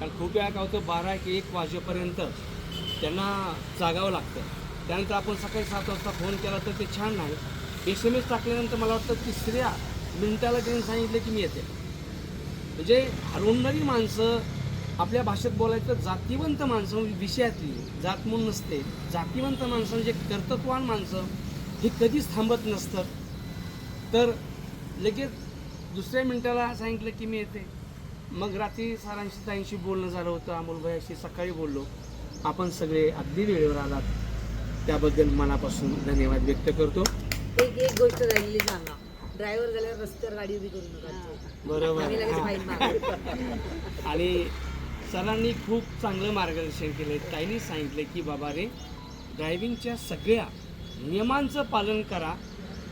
कारण खूप वेळा काय होतं बारा एक एक वाजेपर्यंत त्यांना जागावं लागतं. त्यानंतर आपण सकाळी सात वाजता फोन केला तर ते छान नाही. एस एम एस टाकल्यानंतर मला वाटतं तिसऱ्या मिनिटाला त्यांनी सांगितलं की मी येते. म्हणजे हरवणारी माणसं आपल्या भाषेत बोलायचं तर जातीवंत माणसं म्हणजे विषयातली जात म्हणून नसते. जातीवंत माणसं म्हणजे कर्तृत्वान माणसं हे कधीच थांबत नसतं तर लगेच दुसऱ्या मिनिटाला सांगितलं की मी येते. मग रात्री सरांशी ताईंशी बोलणं झालं होतं. अमोलभाईशी सकाळी बोललो. आपण सगळे अगदी वेळेवर आलात. त्याबद्दल मनापासून धन्यवाद व्यक्त करतो. एक एक गोष्ट राहिलेली सांगा. ड्रायव्हर झाल्यावर रस्त्यावर गाडी उभी करू नका. आम्ही लगेच बरोबर मागू. आणि सरांनी खूप चांगलं मार्गदर्शन केलं ताईंनी सांगितलं की बाबा रे ड्रायव्हिंगच्या सगळ्या नियमांचं पालन करा.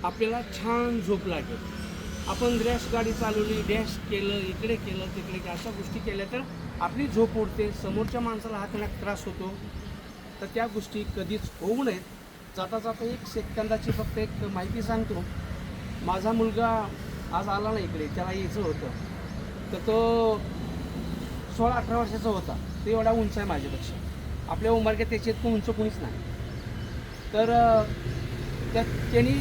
आपल्याला छान झोप लागेल. आपण रॅश गाडी चालवली डॅश केलं इकडे केलं तिकडे केलं अशा गोष्टी केल्या तर आपली झोप उडते समोरच्या माणसाला हातण्यात त्रास होतो. तर त्या गोष्टी कधीच होऊ नयेत. जाता जाता एक सेकंदाची फक्त एक माहिती सांगतो. माझा मुलगा आज आला ना इकडे त्याला यायचं होतं. तर तो सोळा अठरा वर्षाचा होता. तो एवढा उंच आहे माझ्यापेक्षा. आपल्या उंबरक्यात त्याची इतकं उंच कोणीच नाही. तर त्यांनी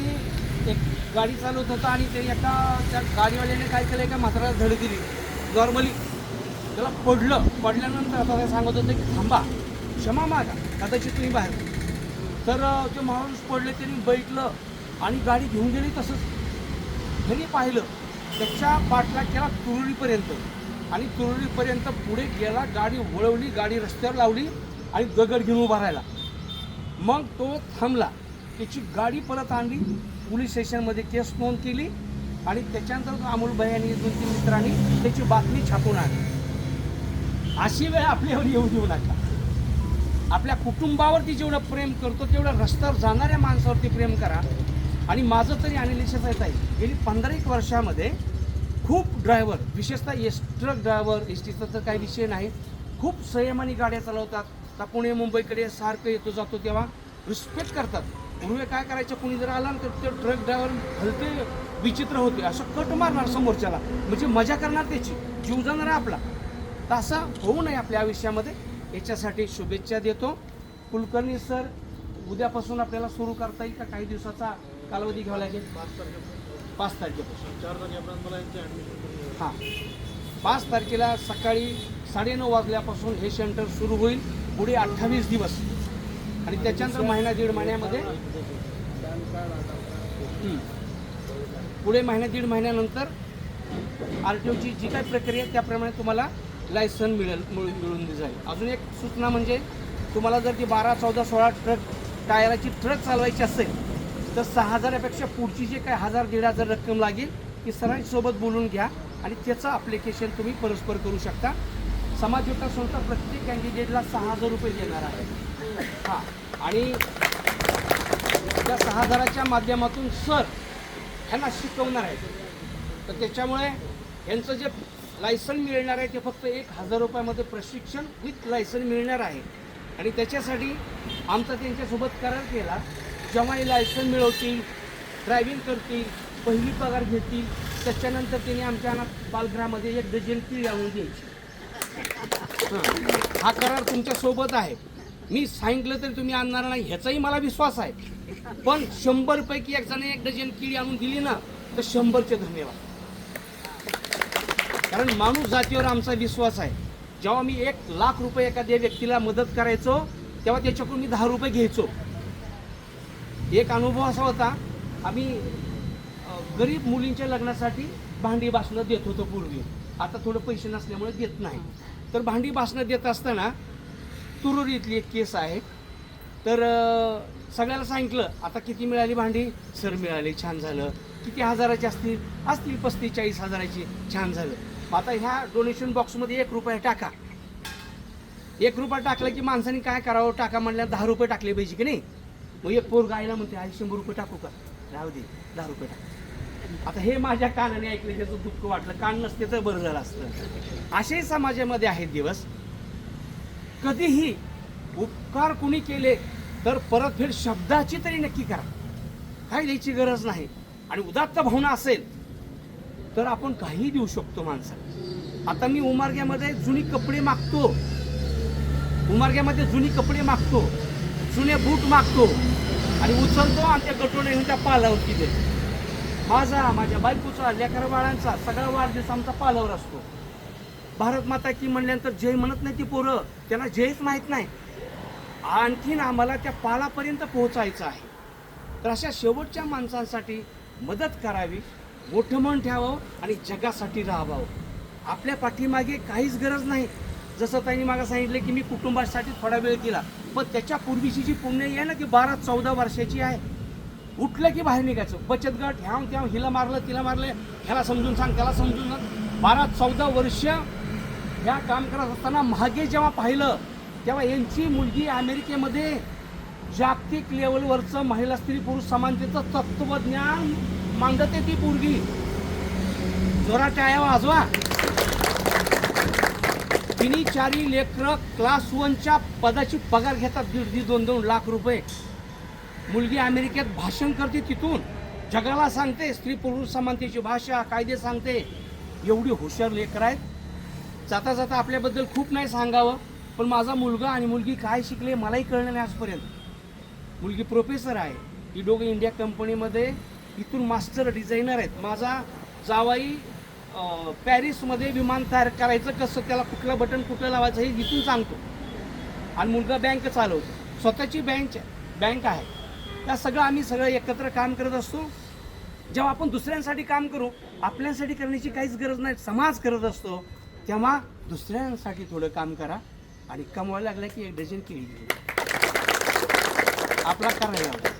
एक गाडी चालवत होता आणि ते एका त्या गाडीवाल्याने काय केलं एका म्हाताऱ्याला धड दिली. नॉर्मली त्याला पडलं. पडल्यानंतर आता ते सांगत होतं की थांबा क्षमा मागा कदाचित तुम्ही बाहेर तर ते माणूस पडले त्यांनी बैठलं आणि गाडी घेऊन गेली तसंच. घरी पाहिलं त्याच्या पाठला केला तुरुळीपर्यंत. आणि तुरुळीपर्यंत पुढे गेला गाडी वळवली गाडी रस्त्यावर लावली आणि दगड घेऊन उभा राहिला. मग तो थांबला. त्याची गाडी परत आणली. पोलीस स्टेशनमध्ये केस नोंद केली आणि त्याच्यानंतर अमोलभाई आणि दोन तीन मित्रांनी त्याची बातमी छापून आणली. अशी वेळ आपल्यावर येऊ देऊ नका. आपल्या कुटुंबावरती जेवढं प्रेम करतो तेवढं रस्त्यावर जाणाऱ्या माणसावरती प्रेम करा. आणि माझं तरी अनालिसिस येत आहे गेली पंधरा एक वर्षामध्ये खूप ड्रायव्हर विशेषतः एस ट्रक ड्रायव्हर एस टीचा तर काही विषय नाही खूप संयमाने गाड्या चालवतात. आता पुणे मुंबईकडे सारखं येतो जातो तेव्हा रिस्पेक्ट करतात. पूर्वी काय करायचं? कुणी जर आला ना तर ते ट्रक ड्रायव्हर भलते विचित्र होते. असं कट मारणार समोरच्याला. म्हणजे मजा करणार त्याची. जीव जाणार आपला. तर असं होऊ नये आपल्या आयुष्यामध्ये. याच्यासाठी शुभेच्छा देतो. कुलकर्णी सर उद्यापासून आपल्याला सुरू करता येईल का? काही दिवसाचा कालावधी घ्यावा लागेल. पाच तारखेपासून. चार तारखेपर्यंत मला यांचे ॲडमिशन करून घ्यावं. हां. पाच तारखेला सकाळी साडेनऊ वाजल्यापासून हे सेंटर सुरू होईल. पुढे अठ्ठावीस दिवस. आणि त्याच्यानंतर महिना दीड महिन्यामध्ये पुढे महिन्या दीड महिन्यानंतर आर टी ओची जी काही प्रक्रिया आहे त्याप्रमाणे तुम्हाला लायसन मिळेल मिळून मिळून जाईल. अजून एक सूचना म्हणजे तुम्हाला जर ती बारा चौदा सोळा ट्रक टायराची ट्रक चालवायची असेल तर सहा हजारापेक्षा पुढची जे काय हजार दीड हजार रक्कम लागेल ती सरांसोबत बोलून घ्या आणि त्याचं अप्लिकेशन तुम्ही परस्पर करू शकता. समाज विकास संस्था प्रत्येक कॅन्डिडेटला सहा हजार रुपये देणार आहे. हां. आणि त्या सहा हजाराच्या माध्यमातून सर ह्यांना शिकवणार आहेत. तर त्याच्यामुळे यांचं जे लायसन मिळणार आहे ते फक्त एक हजार रुपयामध्ये प्रशिक्षण विथ लायसन मिळणार आहे. आणि त्याच्यासाठी आमचा त्यांच्यासोबत करार केला. जेव्हा हे लायसन मिळवतील ड्रायव्हिंग करतील पहिली पगार घेतील त्याच्यानंतर त्यांनी आमच्या अनाथ बालगृहामध्ये एक डझन ती लावून द्यायची. हा करार तुमच्यासोबत आहे. मी सांगितलं तरी तुम्ही आणणार नाही ह्याचाही मला विश्वास आहे. पण शंभर पैकी एक जण एक डझन किडी आणून दिली ना तर शंभरचे धन्यवाद. कारण माणूस जातीवर आमचा विश्वास आहे. जेव्हा मी एक लाख रुपये एखाद्या व्यक्तीला मदत करायचो तेव्हा त्याच्याकडून मी दहा रुपये घ्यायचो. एक अनुभव असा होता आम्ही गरीब मुलींच्या लग्नासाठी भांडी बासणं देत होतो पूर्वी. आता थोडं पैसे नसल्यामुळे देत नाही. तर भांडी बासणं देत असताना तुरुरी इथली एक केस आहे. तर सगळ्याला सांगितलं आता किती मिळाली भांडी? सर मिळाली छान झालं. किती हजाराची असतील? असतील पस्तीस चाळीस हजाराची छान झालं. मग आता ह्या डोनेशन बॉक्समध्ये एक रुपया टाका. एक रुपया टाकला की माणसाने काय करावं? टाका म्हणल्या दहा रुपये टाकले पाहिजे की नाही? मग एक पोर गायला म्हणते आई शंभर रुपये टाकू का? राहू दे दहा रुपये टाक. आता हे माझ्या कानाने ऐकलं त्याचं दुःख वाटलं. कान नसते तर बरं झालं असतं. असे समाजामध्ये आहेत दिवस. कधीही उपकार कुणी केले तर परतफेड शब्दाची तरी नक्की करा. काय द्यायची गरज नाही. आणि उदात्त भावना असेल तर आपण काही देऊ शकतो माणसाला. आता मी उमार्ग्यामध्ये जुनी कपडे मागतो. उमार्ग्यामध्ये जुनी कपडे मागतो. जुने बूट मागतो. आणि उचलतो आणि त्या गटोने येऊन त्या पालावर तिथे माझा माझ्या बायकोचा लेकरा बाळांचा सगळा वाढदिवस आमचा पालावर असतो. भारत माता की म्हणल्यानंतर जय म्हणत नाही ती पोरं. त्यांना जयच माहीत नाही. आणखीन आम्हाला त्या पालापर्यंत पोहोचायचं आहे. तर अशा शेवटच्या माणसांसाठी मदत करावी मोठं मन ठेवावं आणि जगासाठी राहावं. आपल्या पाठीमागे काहीच गरज नाही. जसं त्यांनी मला सांगितलं की मी कुटुंबासाठी थोडा वेळ केला पण त्याच्या पूर्वीची जी पुण्य आहे ना ती बारा चौदा वर्षाची आहे. उठलं की बाहेर निघायचं. बचत गट ह्या त्या हिला मारलं तिला मारलं ह्याला समजून सांग त्याला समजून सांग. बारा चौदा वर्ष ह्या काम करत असताना मागे जेव्हा पाहिलं तेव्हा यांची मुलगी अमेरिकेमध्ये जागतिक लेवलवरचं महिला स्त्री पुरुष समानतेचं तत्वज्ञान मांडते ती पोरगी. जोरा टाळ्या वाजवा. तिन्ही चारी लेकर क्लास वनच्या पदाची पगार घेतात दीड दीड दोन दोन लाख रुपये. मुलगी अमेरिकेत भाषण करते तिथून. जगाला सांगते स्त्री पुरुष समानतेची भाषा कायदे सांगते. एवढी हुशार लेकर आहेत. जाता जाता आपल्याबद्दल खूप नाही सांगावं पण माझा मुलगा आणि मुलगी काय शिकले मलाही कळलं नाही आजपर्यंत. मुलगी प्रोफेसर आहे. ही दोघं इंडिया कंपनीमध्ये इथून मास्टर डिझायनर आहेत. माझा जावाई पॅरिसमध्ये विमान तयार करायचं कसं त्याला कुठलं बटन कुठं लावायचं हे इथून सांगतो. आणि मुलगा बँक चालवतो. स्वतःची बँक बँक आहे. त्या सगळं आम्ही सगळं एकत्र काम करत असतो. जेव्हा आपण दुसऱ्यांसाठी काम करू आपल्यासाठी करण्याची काहीच गरज नाही. समाज करत असतो. तेव्हा दुसऱ्यांसाठी थोडं काम करा आणि कमवायला लागलं की एक डझन केळी आपला करायला